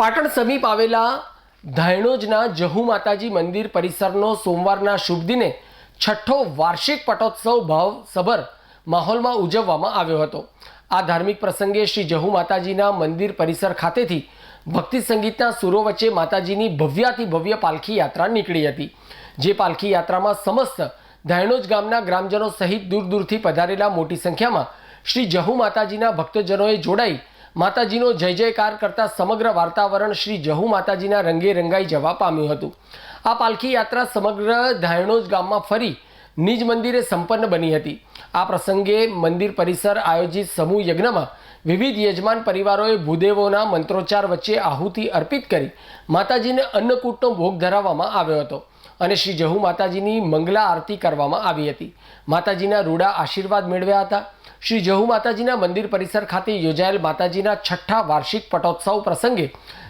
પાટણ સમીપ આવેલા ધાયણોજના જહુ માતાજી મંદિર પરિસરનો સોમવારના શુભ દિને છઠ્ઠો વાર્ષિક પટોત્સવ ભાવસભર માહોલમાં ઉજવવામાં આવ્યો હતો. આ ધાર્મિક પ્રસંગે શ્રી જહુ માતાજીના મંદિર પરિસર ખાતેથી ભક્તિ સંગીતના સુરો વચ્ચે માતાજીની ભવ્યાથી ભવ્ય પાલખી યાત્રા નીકળી હતી. જે પાલખી યાત્રામાં સમસ્ત ધાયણોજ ગામના ગ્રામજનો સહિત દૂર દૂરથી પધારેલા મોટી સંખ્યામાં શ્રી જહુ માતાજીના ભક્તજનોએ જોડાઈ માતાજીનો જય જયકાર કરતા સમગ્ર વાતાવરણ શ્રી જહુ માતાજીના રંગે રંગાઈ જવા પામ્યું હતું. આ પાલખી યાત્રા સમગ્ર ધાયણોજ ગામમાં ફરી નિજ મંદિરે સંપન્ન બની હતી. આ પ્રસંગે મંદિર પરિસર આયોજિત સમૂહ યજ્ઞમાં વિવિધ યજમાન પરિવારોએ ભૂદેવોના મંત્રોચ્ચાર વચ્ચે આહુતિ અર્પિત કરી માતાજીને અન્નકૂટનો ભોગ ધરાવવામાં આવ્યો હતો અને શ્રી જહુ માતાજીની મંગલા આરતી કરવામાં આવી હતી. માતાજીના રૂડા આશીર્વાદ મેળવ્યા હતા. શ્રી જહુ માતાજીના મંદિર પરિસર ખાતે યોજાયેલ માતાજીના છઠ્ઠા વાર્ષિક પટોત્સવ પ્રસંગે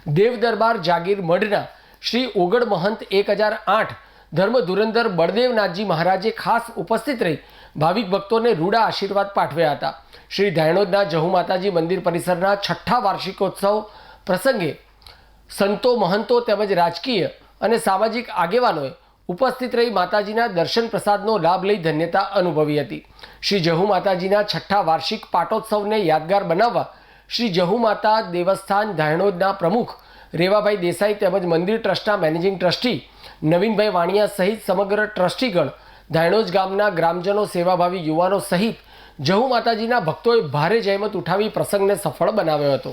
દેવ દરબાર જાગીર મઢના શ્રી ઓગડ મહંત એક હજાર આઠ ધર્મ ધુરંધર બળદેવનાથજી મહારાજે ખાસ ઉપસ્થિત રહી ભાવિક ભક્તોને રૂડા આશીર્વાદ પાઠવ્યા હતા. શ્રી ધાયણોદના જહુ માતાજી મંદિર પરિસરના છઠ્ઠા વાર્ષિકોત્સવ પ્રસંગે સંતો, મહંતો તેમજ રાજકીય અને સામાજિક આગેવાનોએ ઉપસ્થિત રહી માતાજીના દર્શન પ્રસાદનો લાભ લઈ ધન્યતા અનુભવી હતી. શ્રી જહુ માતાજીના છઠ્ઠા વાર્ષિક પાટોત્સવને યાદગાર બનાવવા શ્રી જહુ માતા દેવસ્થાન ધાયણોદના પ્રમુખ રેવાભાઈ દેસાઈ તેમજ મંદિર ટ્રસ્ટના મેનેજિંગ ટ્રસ્ટી નવીનભાઈ વાણિયા સહિત સમગ્ર ટ્રસ્ટીગણ ધાયણોજ ગામના ગ્રામજનો, સેવાભાવી યુવાનો સહિત જહુ માતાજીના ભક્તોએ ભારે જહેમત ઉઠાવી પ્રસંગને સફળ બનાવ્યો હતો.